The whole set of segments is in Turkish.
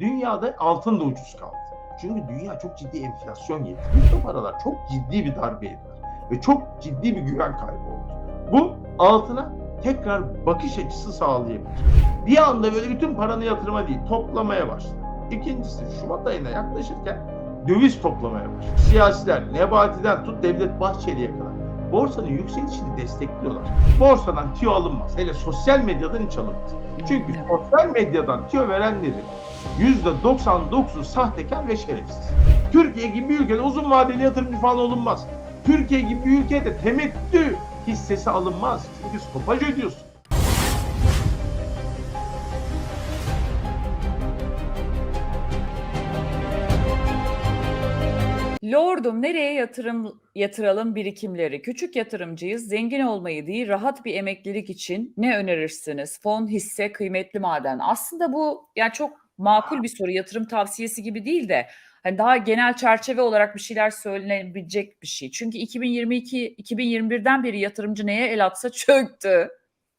Dünyada altın da ucuz kaldı. Çünkü dünya çok ciddi enflasyon yedi. Kripto paralar çok ciddi bir darbe yediler. Ve çok ciddi bir güven kaybı oldu. Bu altına tekrar bakış açısı sağlayabilir. Bir anda böyle bütün paranı yatırıma değil toplamaya başladı. İkincisi Şubat ayına yaklaşırken döviz toplamaya başladı. Siyasiler Nebati'den tut Devlet Bahçeli'ye kadar borsanın yükselişini destekliyorlar. Borsadan tüyo alınmaz. Hele sosyal medyadan hiç alınmaz. Çünkü sosyal medyadan tüyo verenlerin %99'u sahtekar ve şerefsiz. Türkiye gibi bir ülkede uzun vadeli yatırımcı falan olunmaz. Türkiye gibi bir ülkede temettü hissesi alınmaz. Çünkü stopaj ödüyorsun. Lordum nereye yatırım yatıralım birikimleri? Küçük yatırımcıyız. Zengin olmayı değil, rahat bir emeklilik için ne önerirsiniz? Fon, hisse, kıymetli maden. Aslında bu yani çok makul bir soru. Yatırım tavsiyesi gibi değil de hani daha genel çerçeve olarak bir şeyler söylenebilecek bir şey. Çünkü 2022 2021'den beri yatırımcı neye el atsa çöktü.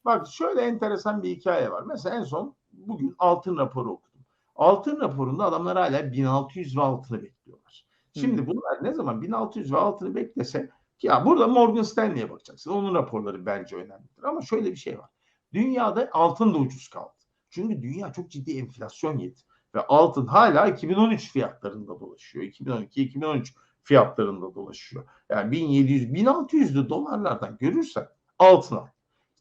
Bak şöyle enteresan bir hikaye var. Mesela en son bugün altın raporu okudum. Altın raporunda adamlar hala 1600 ve altını bekliyorlar. Şimdi Hmm. bunlar ne zaman 1600 ve altını beklese ki ya burada Morgan Stanley'e bakacaksın. Onun raporları bence önemlidir. Ama şöyle bir şey var. Dünyada altın da ucuz kaldı. Çünkü dünya çok ciddi enflasyon yedi. Ve altın hala 2013 fiyatlarında dolaşıyor. 2012-2013 fiyatlarında dolaşıyor. Yani 1700 1600'lü dolarlardan görürsen altın al.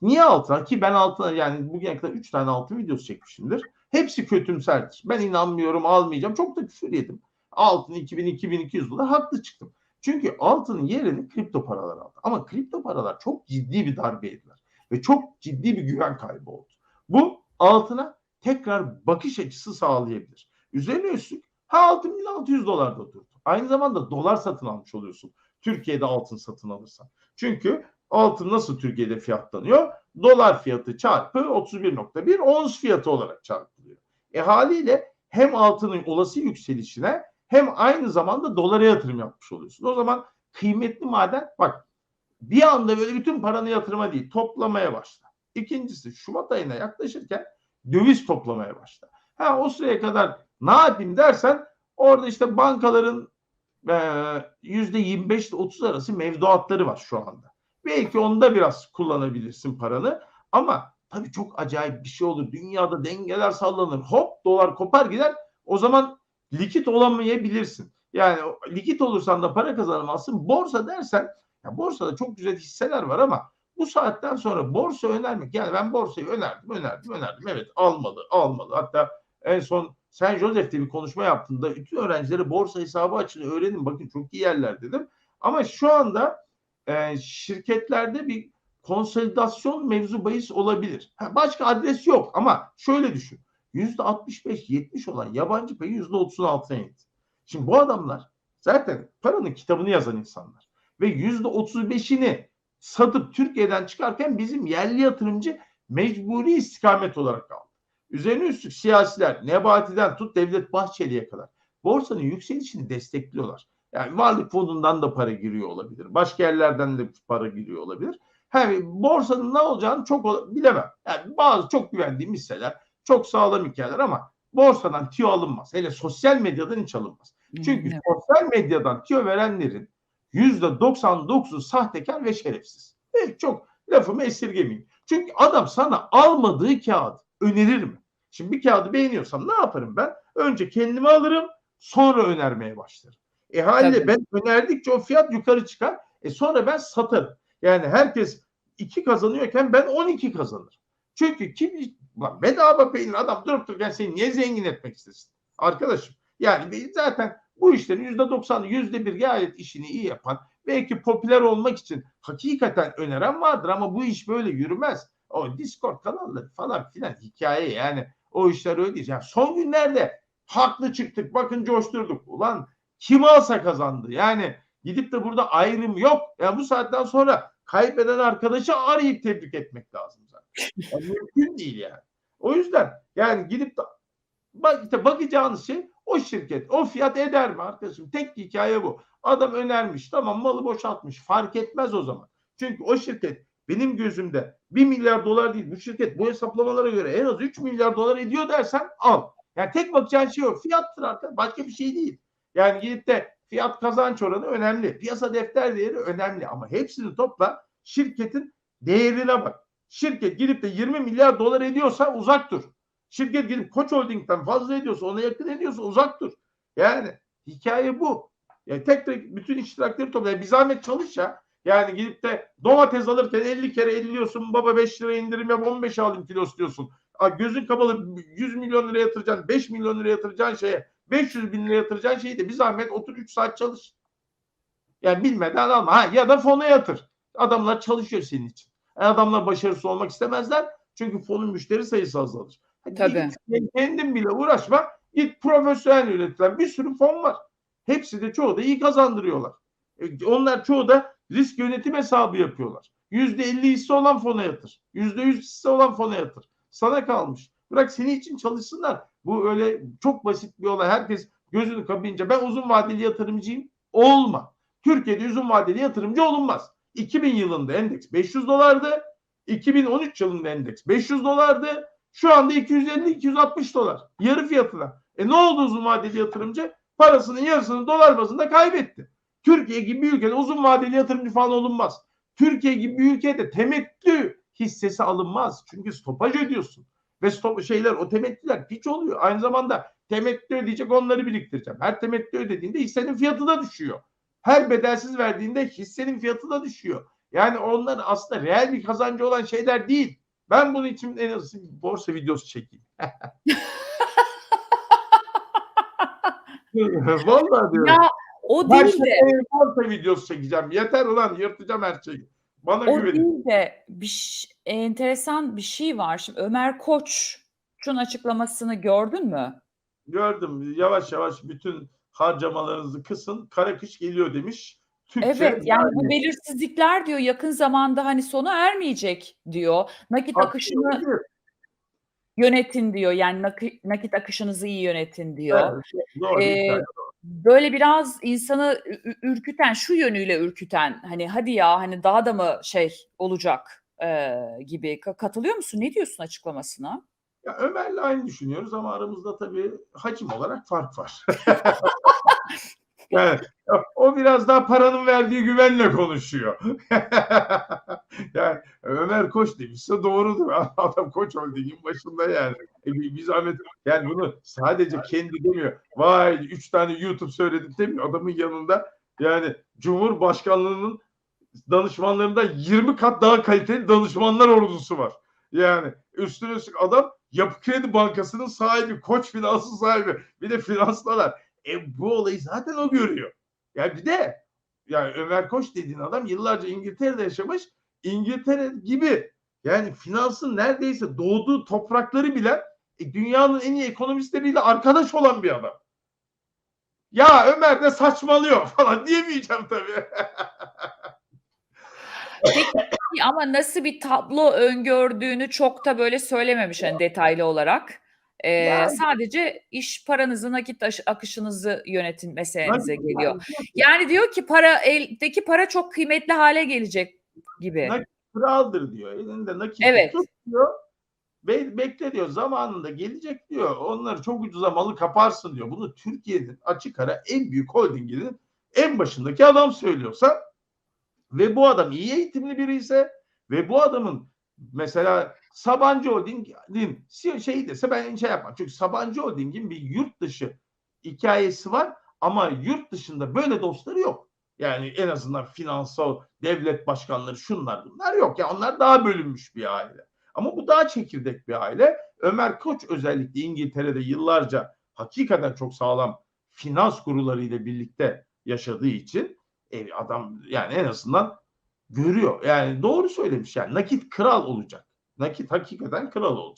Niye altına? Ki ben altına yani bugüne kadar 3 tane altın videosu çekmişimdir. Hepsi kötümserdir. Ben inanmıyorum almayacağım. Çok da küfür yedim. Altın 2000-2200 dolar haklı çıktım. Çünkü altının yerini kripto paralar aldı. Ama kripto paralar çok ciddi bir darbe yediler. Ve çok ciddi bir güven kaybı oldu. Bu altına tekrar bakış açısı sağlayabilir. Üzerine üstlük ha altın 1600 dolarda durdu. Aynı zamanda dolar satın almış oluyorsun. Türkiye'de altın satın alırsan. Çünkü altın nasıl Türkiye'de fiyatlanıyor? Dolar fiyatı çarpı 31.1 ons fiyatı olarak çarpılıyor. E haliyle hem altının olası yükselişine hem aynı zamanda dolara yatırım yapmış oluyorsun. O zaman kıymetli maden bak bir anda böyle bütün paranı yatırıma değil toplamaya başla. İkincisi Şubat ayına yaklaşırken döviz toplamaya başla. Ha o sıraya kadar ne yapayım dersen orada işte bankaların yüzde 25 ile 30 arası mevduatları var şu anda. Belki onda biraz kullanabilirsin paranı ama tabii çok acayip bir şey olur. Dünyada dengeler sallanır. Hop dolar kopar gider. O zaman likit olamayabilirsin. Yani likit olursan da para kazanamazsın. Borsa dersen ya borsada çok güzel hisseler var ama bu saatten sonra borsa önermek yani ben borsayı önerdim önerdim önerdim evet almalı almalı hatta en son Sen Joseph'te bir konuşma yaptığında bütün öğrencilere borsa hesabı açın öğrenin bakın çok iyi yerler dedim ama şu anda e, şirketlerde bir konsolidasyon mevzu bahis olabilir. Ha, başka adres yok ama şöyle düşün. Yüzde 65-70 olan yabancı payı yüzde 30'un altına indi. Şimdi bu adamlar zaten paranın kitabını yazan insanlar ve yüzde 35'ini satıp Türkiye'den çıkarken bizim yerli yatırımcı mecburi istikamet olarak aldı. Üzerine üstlük siyasiler Nebati'den tut Devlet Bahçeli'ye kadar borsanın yükselişini destekliyorlar. Yani varlık fonundan da para giriyor olabilir. Başka yerlerden de para giriyor olabilir. Yani borsanın ne olacağını çok bilemem. Yani bazı çok güvendiğim hisseler, çok sağlam hikayeler ama borsadan tüyo alınmaz. Hele sosyal medyadan hiç alınmaz. Çünkü Evet. sosyal medyadan tüyo verenlerin %99'u sahtekar ve şerefsiz. Evet, çok lafımı esirgemeyeyim. Çünkü adam sana almadığı kağıt önerir mi? Şimdi bir kağıdı beğeniyorsam ne yaparım ben? Önce kendimi alırım sonra önermeye başlarım. E haliyle Tabii. ben önerdikçe o fiyat yukarı çıkar. E sonra ben satarım. Yani herkes 2 kazanıyorken ben 12 kazanırım. Çünkü kim bedava peynir adam durup dururken seni niye zengin etmek istesin? Arkadaşım yani zaten bu işlerin yüzde doksanı yüzde bir gayet işini iyi yapan belki popüler olmak için hakikaten öneren vardır ama bu iş böyle yürümez. O Discord kanalları falan filan hikaye yani o işler öyle değil. Yani son günlerde haklı çıktık bakın coşturduk. Ulan kim alsa kazandı. Yani gidip de burada ayrım yok. Yani bu saatten sonra kaybeden arkadaşı arayıp tebrik etmek lazım zaten. Yani mümkün değil yani. O yüzden yani gidip de bak işte bakacağınız şey o şirket. O fiyat eder mi arkadaşım? Tek hikaye bu. Adam önermiş tamam malı boşaltmış. Fark etmez o zaman. Çünkü o şirket benim gözümde 1 milyar dolar değil. Bu şirket bu hesaplamalara göre en az 3 milyar dolar ediyor dersen al. Yani tek bakacağın şey o. Fiyattır arkadaş. Başka bir şey değil. Yani gidip de fiyat kazanç oranı önemli. Piyasa defter değeri önemli. Ama hepsini topla şirketin değerine bak. Şirket gidip de 20 milyar dolar ediyorsa uzak dur. Şirket gidip Koç Holding'den fazla ediyorsa ona yakın ediyorsa uzak dur. Yani hikaye bu. Yani tek tek bütün iştirakleri topla. Yani bir zahmet çalış ya. Yani gidip de domates alırken 50 kere elliyorsun. Baba 5 lira indirim yap 15 alayım kilosu diyorsun. Aa, gözün kapalı 100 milyon lira yatıracaksın. 5 milyon lira yatıracaksın şeye. 500 bin lira yatıracağın şeyi de bir zahmet otur 3 saat çalış. Yani bilmeden alma. Ha, ya da fona yatır. Adamlar çalışıyor senin için. Yani adamlar başarısız olmak istemezler. Çünkü fonun müşteri sayısı azalır. Tabii. git, kendin bile uğraşma. Git profesyonel yönetilen bir sürü fon var. Hepsi de çoğu da iyi kazandırıyorlar. E, Onlar çoğu da risk yönetim hesabı yapıyorlar. Yüzde elli hisse olan fona yatır. Yüzde yüz hisse olan fona yatır. Sana kalmış. Bırak senin için çalışsınlar. Bu öyle çok basit bir olay. Herkes gözünü kapayınca ben uzun vadeli yatırımcıyım. Olma. Türkiye'de uzun vadeli yatırımcı olunmaz. 2000 yılında endeks 500 dolardı. 2013 yılında endeks 500 dolardı. Şu anda 250-260 dolar. Yarı fiyatına. E ne oldu uzun vadeli yatırımcı? Parasının yarısını dolar bazında kaybetti. Türkiye gibi bir ülkede uzun vadeli yatırımcı falan olunmaz. Türkiye gibi bir ülkede temettü hissesi alınmaz. Çünkü stopaj ödüyorsun. Ve stop şeyler o temettüler piç oluyor. Aynı zamanda temettü ödeyecek onları biriktireceğim. Her temettü ödediğinde hissenin fiyatı da düşüyor. Her bedelsiz verdiğinde hissenin fiyatı da düşüyor. Yani onlar aslında reel bir kazancı olan şeyler değil. Ben bunun için en azından bir borsa videosu çekeyim. Vallahi diyorum. Ya o değil de şeye borsa videosu çekeceğim. Yeter ulan yırtacağım her şeyi. Bana o güvenin. değil de bir enteresan bir şey var. Şimdi Ömer Koç'un açıklamasını gördün mü? Gördüm. Yavaş yavaş bütün harcamalarınızı kısın. Kara kış geliyor demiş. Türkçe Evet yani bu belirsizlikler diyor yakın zamanda hani sona ermeyecek diyor. Nakit akışını yönetin diyor. Yani nakit, nakit akışınızı iyi yönetin diyor. Evet, doğru, Ee, hikaye. böyle biraz insanı ü- ü- ürküten, şu yönüyle ürküten hani hadi ya hani daha da mı şey olacak e, gibi Ka- katılıyor musun? Ne diyorsun açıklamasına? Ya Ömer'le aynı düşünüyoruz ama aramızda tabii hacim olarak fark var. yani o biraz daha paranın verdiği güvenle konuşuyor. yani Ömer Koç demişse doğrudur. Adam Koç Holding'in başında yani. E, bir zahmet yani bunu sadece kendi demiyor. Vay üç tane YouTube söyledim demiyor. Adamın yanında yani Cumhurbaşkanlığının danışmanlarında 20 kat daha kaliteli danışmanlar ordusu var. Yani üstüne üstlük adam Yapı Kredi Bankası'nın sahibi, Koç Finans'ın sahibi. Bir de finanslar. E bu olayı zaten o görüyor. Ya bir de yani Ömer Koç dediğin adam yıllarca İngiltere'de yaşamış. İngiltere gibi yani finansın neredeyse doğduğu toprakları bile e, dünyanın en iyi ekonomistleriyle arkadaş olan bir adam. Ya Ömer de saçmalıyor falan diyemeyeceğim tabii. Peki ama nasıl bir tablo öngördüğünü çok da böyle söylememiş hani detaylı olarak. Ee, Yani- sadece iş paranızı nakit akışınızı yönetin meselenize Nakit- geliyor. Yani diyor ki para eldeki para çok kıymetli hale gelecek gibi. Nakit kraldır diyor. Elinde nakit Evet. tut diyor. Be- bekle diyor. Zamanında gelecek diyor. Onları çok ucuza malı kaparsın diyor. Bunu Türkiye'nin açık ara en büyük holdinginin en başındaki adam söylüyorsa ve bu adam iyi eğitimli biri ise ve bu adamın mesela Sabancı Holding'in şeyi dese ben şey yapmam. Çünkü Sabancı Holding'in bir yurt dışı hikayesi var ama yurt dışında böyle dostları yok. Yani en azından finansal devlet başkanları şunlar bunlar yok. Ya onlar daha bölünmüş bir aile. Ama bu daha çekirdek bir aile. Ömer Koç özellikle İngiltere'de yıllarca hakikaten çok sağlam finans kurularıyla birlikte yaşadığı için e, adam yani en azından görüyor. Yani doğru söylemiş yani nakit kral olacak. Nakit hakikaten kral olacak.